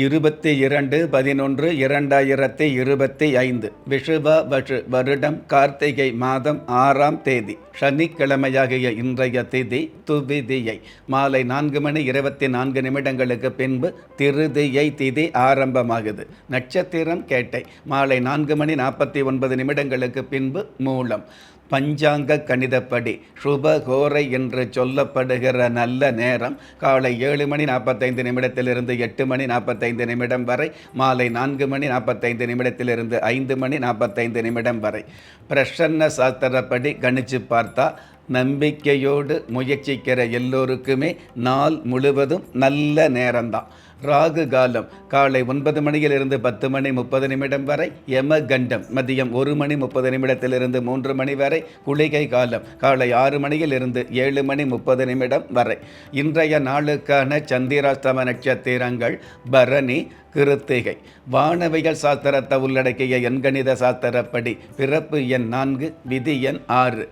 இருபத்தி இரண்டு பதினொன்று இரண்டாயிரத்தி இருபத்தி ஐந்து. விஷுவ வஷு வருடம் கார்த்திகை மாதம் ஆறாம் தேதி. சனிக்கிழமையாகிய இன்றைய திதி துவிதியை. மாலை நான்கு மணி இருபத்தி நான்கு நிமிடங்களுக்கு பின்பு திருதியை திதி ஆரம்பமாகுது. நட்சத்திரம் கேட்டை. மாலை நான்கு மணி நாற்பத்தி ஒன்பது நிமிடங்களுக்கு பின்பு மூலம். பஞ்சாங்க கணிதப்படி சுபகோரை என்று சொல்லப்படுகிற நல்ல நேரம் காலை ஏழு மணி நாற்பத்தைந்து நிமிடத்திலிருந்து எட்டு மணி நாற்பத்தைந்து நிமிடம் வரை மாலை நான்கு மணி நாற்பத்தைந்து நிமிடத்திலிருந்து ஐந்து மணி நாற்பத்தைந்து நிமிடம் வரை. பிரசன்ன சாஸ்திரப்படி கணிச்சு பார்த்தா நம்பிக்கையோடு முயற்சிக்கிற எல்லோருக்குமே நாள் முழுவதும் நல்ல நேரம்தான். ராகு காலம். காலை ஒன்பது மணியிலிருந்து பத்து மணி முப்பது நிமிடம் வரை யம கண்டம் மதியம் ஒரு மணி முப்பது நிமிடத்திலிருந்து மூன்று மணி வரை குளிகை காலம். காலை ஆறு மணியிலிருந்து ஏழு மணி முப்பது நிமிடம் வரை. இன்றைய நாளுக்கான சந்திராஸ்தம நட்சத்திரங்கள் பரணி கிருத்திகை. வானவியல் சாஸ்திரத்தை உள்ளடக்கிய எண்கணித சாஸ்திரப்படி பிறப்பு எண் நான்கு விதி எண் ஆறு.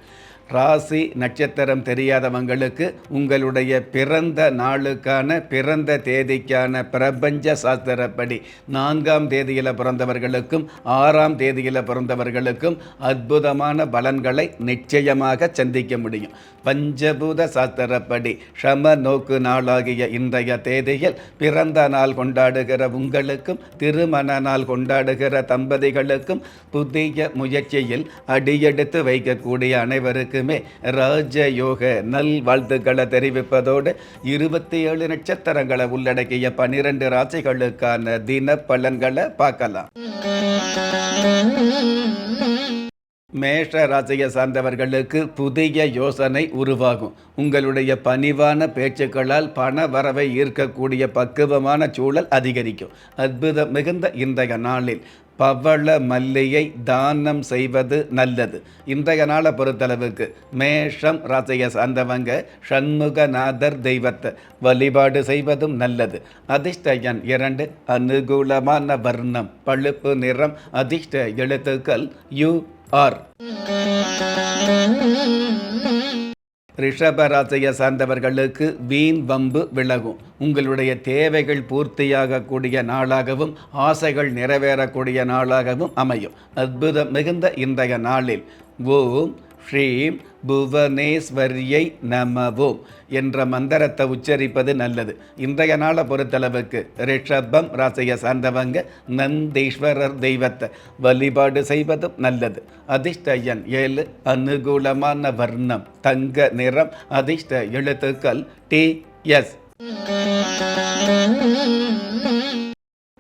ராசி நட்சத்திரம் தெரியாதவங்களுக்கு உங்களுடைய பிறந்த நாளுக்கான பிறந்த தேதிக்கான பிரபஞ்ச சாஸ்திரப்படி நான்காம் தேதியில் பிறந்தவர்களுக்கும் ஆறாம் தேதியில் பிறந்தவர்களுக்கும் அற்புதமான பலன்களை நிச்சயமாக சந்திக்க முடியும். பஞ்சபூத சாஸ்திரப்படி ஷம நோக்கு நாளாகிய இன்றைய தேதியில் பிறந்த நாள் கொண்டாடுகிற உங்களுக்கும் திருமண நாள் கொண்டாடுகிற தம்பதிகளுக்கும் புதிய முயற்சியில் அடியெடுத்து வைக்கக்கூடிய அனைவருக்கு அனைவருக்குமே ராஜயோக நல்வாழ்த்துக்களை தெரிவிப்பதோடு இருபத்தி ஏழு நட்சத்திரங்களை உள்ளடக்கிய பனிரெண்டு ராசிகளுக்கான தின பலன்களை பார்க்கலாம். மேஷ ராசியை சார்ந்தவர்களுக்கு புதிய யோசனை உருவாகும். உங்களுடைய பணிவான பேச்சுக்களால் பண வரவை ஈர்க்கக்கூடிய பக்குவமான சூழல் அதிகரிக்கும். அற்புதம் மிகுந்த இன்றைய நாளில். பவள மல்லியை தானம் செய்வது நல்லது. இன்றைய நாளை பொறுத்தளவுக்கு மேஷம் ராசியை சார்ந்தவங்க சண்முகநாதர் தெய்வத்தை வழிபாடு செய்வதும் நல்லது. அதிர்ஷ்டயன் இரண்டு அனுகூலமான வர்ணம் பழுப்பு நிறம் அதிர்ஷ்ட எழுத்துக்கள் யு ஆர். ரிஷப ராசியை சார்ந்தவர்களுக்கு வீண் வம்பு விலகும். உங்களுடைய தேவைகள் பூர்த்தியாகக்கூடிய நாளாகவும் ஆசைகள் நிறைவேறக்கூடிய நாளாகவும் அமையும். அற்புதம் மிகுந்த இன்றைய நாளில் ஓம் ஸ்ரீம் புவனேஸ்வரியை நமவோம் என்ற மந்திரத்தை உச்சரிப்பது நல்லது. இன்றைய நாளை பொறுத்தளவுக்கு ரிஷபம் ராசியை சார்ந்தவங்க நந்தீஸ்வரர் தெய்வத்தை வழிபாடு செய்வதும் நல்லது. அதிர்ஷ்டயன் ஏழு அனுகூலமான வர்ணம் தங்க நிறம் அதிர்ஷ்ட எழுத்துக்கள் டி எஸ்.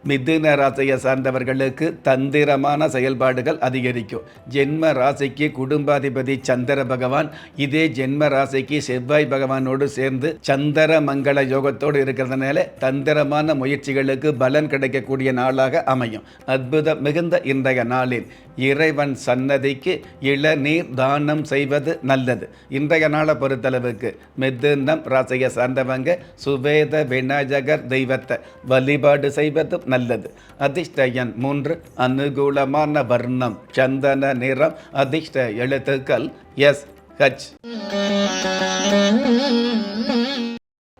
மிதுன ராசியை சார்ந்தவர்களுக்கு தந்திரமான செயல்பாடுகள் அதிகரிக்கும். ஜென்ம ராசிக்கு குடும்பாதிபதி சந்திர பகவான் இதே ஜென்ம ராசிக்கு செவ்வாய் பகவானோடு சேர்ந்து சந்திர மங்கள யோகத்தோடு இருக்கிறதுனால தந்திரமான முயற்சிகளுக்கு பலன் கிடைக்கக்கூடிய நாளாக அமையும். அற்புதம் மிகுந்த இன்றைய நாளில். இறைவன் சன்னதிக்கு இளநீர் தானம் செய்வது நல்லது. இன்றைய நாளை பொறுத்தளவுக்கு மிதுனம் ராசியை சார்ந்தவங்க சுவேத விநாயகர் தெய்வத்தை வழிபாடு செய்வதும் நல்லது. அதிர்ஷ்டயன் மூன்று அனுகூலமான வர்ணம் சந்தன நிறம் அதிர்ஷ்ட எழுத்துக்கள் எஸ் ஹச்.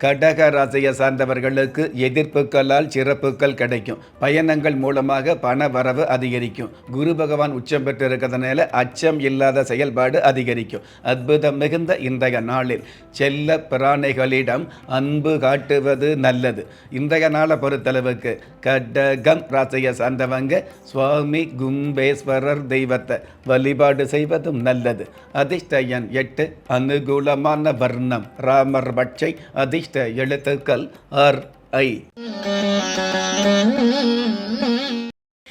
கடக ராசியை சார்ந்தவர்களுக்கு எதிர்ப்புகளால் சிறப்புகள் கிடைக்கும். பயணங்கள் மூலமாக பண வரவு அதிகரிக்கும். குரு பகவான் உச்சம் பெற்று இருக்கிறதுனால அச்சம் இல்லாத செயல்பாடு அதிகரிக்கும். அற்புதம் மிகுந்த இன்றைய நாளில் செல்ல பிராணிகளிடம் அன்பு காட்டுவது நல்லது. இன்றைய நாளை பொறுத்தளவுக்கு கடகம் ராசியை சார்ந்தவங்க சுவாமி கும்பேஸ்வரர் தெய்வத்தை வழிபாடு செய்வதும் நல்லது. அதிர்ஷ்டயன் எட்டு அனுகூலமான வர்ணம். ராமர் பட்சை அதிர்ஷ்ட எழுத்துக்கள் ஆர் ஐ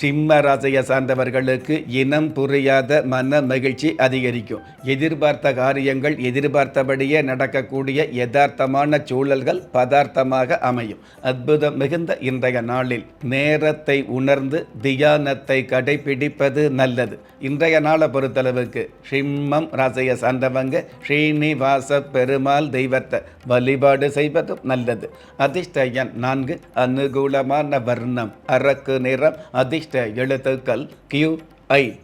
சிம்ம ராசியை சார்ந்தவர்களுக்கு இனம் புரியாத மன மகிழ்ச்சி அதிகரிக்கும். எதிர்பார்த்த காரியங்கள் எதிர்பார்த்தபடியே நடக்கக்கூடிய யதார்த்தமான சூழல்கள் பதார்த்தமாக அமையும். அற்புதம் மிகுந்த இன்றைய நாளில் நேரத்தை உணர்ந்து தியானத்தை கடைபிடிப்பது நல்லது. இன்றைய நாளை பொறுத்தளவுக்கு சிம்மம் ராசியை சார்ந்தவங்க ஸ்ரீனிவாச பெருமாள் தெய்வத்தை வழிபாடு செய்வதும் நல்லது. அதிர்ஷ்டயன் நான்கு அனுகூலமான வர்ணம் அரக்கு நிறம் அதிர்ஷ்ட எழுத்துக்கள் கியூ ஐ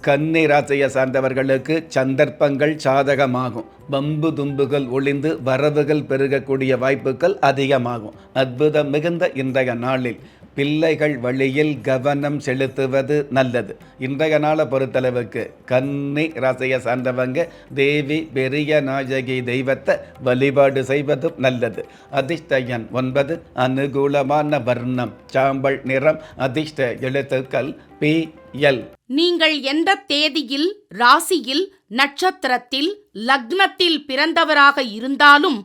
கன்னி ராசியை சார்ந்தவர்களுக்கு சந்தர்ப்பங்கள் சாதகமாகும். பம்பு தும்புகள் ஒளிந்து வரவுகள் பெருகக்கூடிய வாய்ப்புகள் அதிகமாகும். அற்புதம் மிகுந்த இன்றைய நாளில். பிள்ளைகள் வழியில் கவனம் செலுத்துவது நல்லது. இன்றைய நாளை பொறுத்தளவுக்கு கன்னி ராசியை சார்ந்தவங்க தேவி பெரிய நாயகி தெய்வத்தை வழிபாடு செய்வதும் நல்லது. அதிர்ஷ்டயன் ஒன்பது அனுகூலமான வர்ணம் சாம்பல் நிறம் அதிர்ஷ்ட எழுத்துக்கள் பி எல் நீங்கள் எந்த தேதியில் ராசியில் நட்சத்திரத்தில் லக்னத்தில் பிறந்தவராக இருந்தாலும்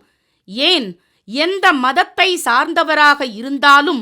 ஏன் எந்த மதத்தை சார்ந்தவராக இருந்தாலும்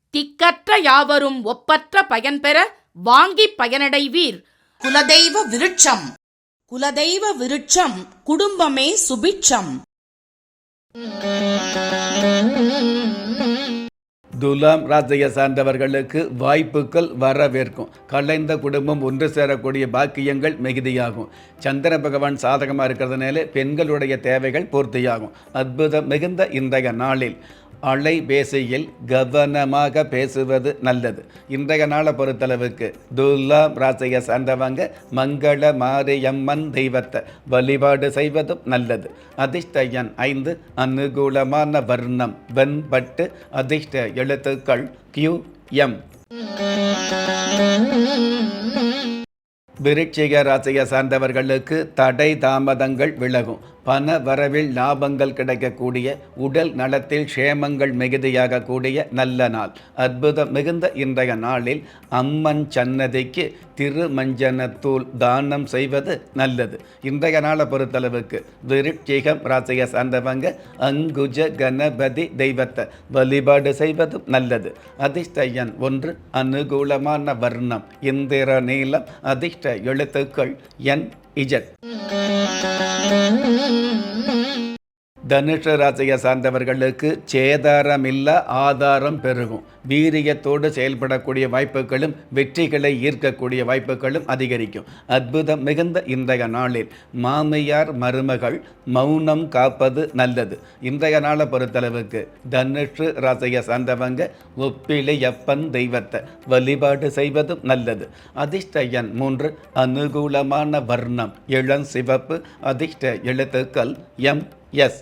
திக்கற்ற யாவரும் ஒப்பற்ற பயன்பெற வாங்கி பயனடைவீர். குலதெய்வ விருட்சம். குலதெய்வ விருட்சம் குடும்பமே சுபிட்சம். துலாம் ராசியை சார்ந்தவர்களுக்கு வாய்ப்புகள் வரவேற்கும். கலைந்த குடும்பம் ஒன்று சேரக்கூடிய பாக்கியங்கள் மிகுதியாகும். சந்திர பகவான் சாதகமாக இருக்கிறதுனால பெண்களுடைய தேவைகள் பூர்த்தியாகும். அற்புதம் மிகுந்த இன்றைய நாளில். அலைபேசியில் கவனமாக பேசுவது நல்லது. இன்றைய நாளை பொறுத்தளவுக்கு துல்லாம் ராசியை சார்ந்தவங்க மங்கள மாரியம்மன் தெய்வத்தை வழிபாடு செய்வதும் நல்லது. அதிர்ஷ்ட எண் ஐந்து அனுகூலமான வர்ணம் வெண்பட்டு அதிர்ஷ்ட எழுத்துக்கள் கியூ எம். விருட்சிக ராசியை சார்ந்தவர்களுக்கு தடை தாமதங்கள் விலகும். பண வரவில் லாபங்கள் கிடைக்கக்கூடிய உடல் நலத்தில் க்ஷேமங்கள் மிகுதியாக கூடிய நல்ல நாள். அற்புதம் மிகுந்த இன்றைய நாளில் அம்மன் சன்னதிக்கு திருமஞ்சனத்தூள் தானம் செய்வது நல்லது. இன்றைய நாளை பொறுத்தளவுக்கு விருட்சிகம் ராசியை சார்ந்தவங்க அங்குஜ கணபதி தெய்வத்தை வழிபாடு செய்வதும் நல்லது. அதிர்ஷ்ட ஒன்று அனுகூலமான வர்ணம். இந்திர நீளம் அதிர்ஷ்ட எழுத்துக்கள் என் ijat. தனுஷ ராசியை சார்ந்தவர்களுக்கு சேதாரமில்ல ஆதாரம் பெருகும். வீரியத்தோடு செயல்படக்கூடிய வாய்ப்புகளும் வெற்றிகளை ஈர்க்கக்கூடிய வாய்ப்புகளும் அதிகரிக்கும். அற்புதம் மிகுந்த இன்றைய நாளில் மாமியார் மருமகள் மௌனம் காப்பது நல்லது. இன்றைய நாளை பொறுத்தளவுக்கு தனுஷு ராசியை சார்ந்தவங்க ஒப்பிலையப்பன் தெய்வத்தை வழிபாடு செய்வதும் நல்லது. அதிர்ஷ்ட எண் மூன்று அனுகூலமான வர்ணம் இளம் சிவப்பு. அதிர்ஷ்ட எழுத்துக்கள் எம் எஸ்.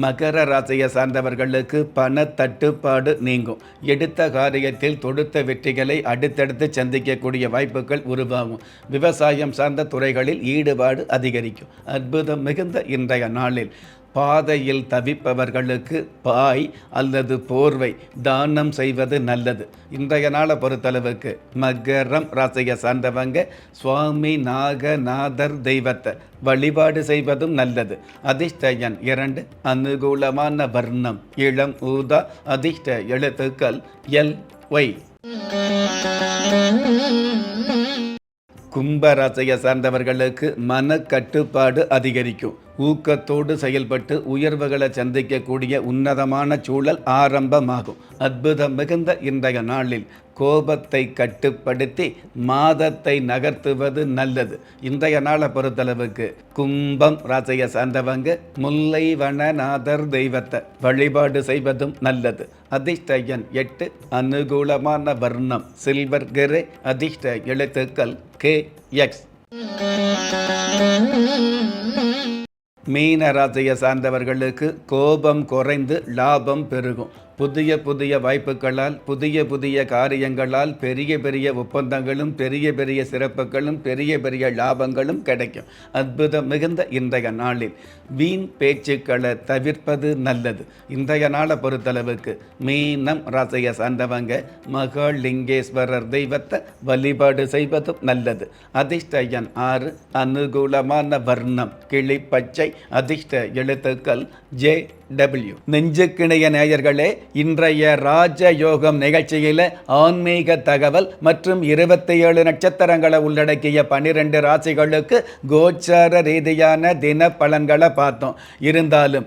மகர ராசியை சார்ந்தவர்களுக்கு பண தட்டுப்பாடு நீங்கும். எடுத்த காரியத்தில் தொடுத்த வெற்றிகளை அடுத்தடுத்து சந்திக்கக்கூடிய வாய்ப்புகள் உருவாகும். விவசாயம் சார்ந்த துறைகளில் ஈடுபாடு அதிகரிக்கும். அற்புதம் மிகுந்த இன்றைய நாளில். பாதையில் தவிப்பவர்களுக்கு பாய் அல்லது போர்வை தானம் செய்வது நல்லது. இன்றைய நாளை பொறுத்தளவுக்கு மகரம் ராசியை சார்ந்தவங்க சுவாமி நாகநாதர் தெய்வத்தை வழிபாடு செய்வதும் நல்லது. அதிர்ஷ்டயன் இரண்டு அனுகூலமான வர்ணம் இளம் ஊதா அதிர்ஷ்ட எழுத்துக்கள் எல் ஒய். கும்பராசையை சார்ந்தவர்களுக்கு மன கட்டுப்பாடு அதிகரிக்கும். ஊக்கத்தோடு செயல்பட்டு உயர்வுகளை சந்திக்கக்கூடிய உன்னதமான சூழல் ஆரம்பமாகும். அற்புதம் மிகுந்த இன்றைய நாளில் கோபத்தை கட்டுப்படுத்தி மாதத்தை நகர்த்துவது நல்லது. இன்றைய நாளை பொறுத்தளவுக்கு கும்பம் ராசியை சார்ந்தவங்க முல்லை வனநாதர் தெய்வத்தை வழிபாடு செய்வதும் நல்லது. அதிர்ஷ்டயன் எட்டு அனுகூலமான வர்ணம் சில்வர் கிரே அதிர்ஷ்ட எழுத்துக்கள் கே எக்ஸ். மீன ராசியை சார்ந்தவர்களுக்கு கோபம் குறைந்து லாபம் பெருகும். புதிய புதிய வாய்ப்புகளால் புதிய புதிய காரியங்களால் பெரிய பெரிய ஒப்பந்தங்களும் பெரிய பெரிய சிறப்புகளும் பெரிய பெரிய லாபங்களும் கிடைக்கும். அற்புதம் மிகுந்த இன்றைய நாளில். வீண் பேச்சுக்களை தவிர்ப்பது நல்லது. இன்றைய நாளை பொறுத்தளவுக்கு மீனம் ராசியை சார்ந்தவங்க மகாலிங்கேஸ்வரர் தெய்வத்தை வழிபாடு செய்வதும் நல்லது. அதிர்ஷ்ட எண் ஆறு அனுகூலமான வர்ணம் கிளிப்பச்சை அதிர்ஷ்ட எழுத்துக்கள் ஜே டபிள்யூ நெஞ்சுக்கிணைய நேயர்களே இன்றைய ராஜ யோகம் நிகழ்ச்சியில் ஆன்மீக தகவல் மற்றும் இருபத்தி ஏழு நட்சத்திரங்களை உள்ளடக்கிய பனிரெண்டு ராசிகளுக்கு கோச்சார ரீதியான தின பலன்களை பார்த்தோம். இருந்தாலும்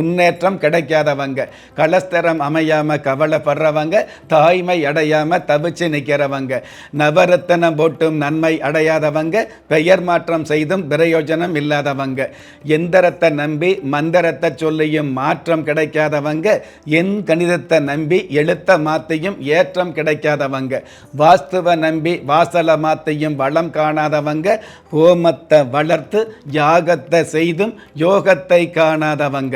முன்னேற்றம் கிடைக்காதவங்க. கலஸ்தரம் அமையாமல் கவலைப்படுறவங்க தாய்மை அடையாமல் தவிச்சு நிற்கிறவங்க நவரத்தனம் போட்டும் நன்மை அடையாதவங்க பெயர் மாற்றம் செய்தும் பிரயோஜனம் இல்லாதவங்க. எந்திரத்தை நம்பி மந்திரத்தை சொல்லியும் மாற்றம் கிடைக்காதவங்க என் கணிதத்தை நம்பி எழுத்த மாத்தையும் ஏற்றம் கிடைக்காதவங்க. வாஸ்துவ நம்பி வாசல மாத்தையும் வளம் காணாதவங்க ஹோமத்தை வளர்த்து யாகத்தை செய்தும் யோகத்தை காணாதவங்க.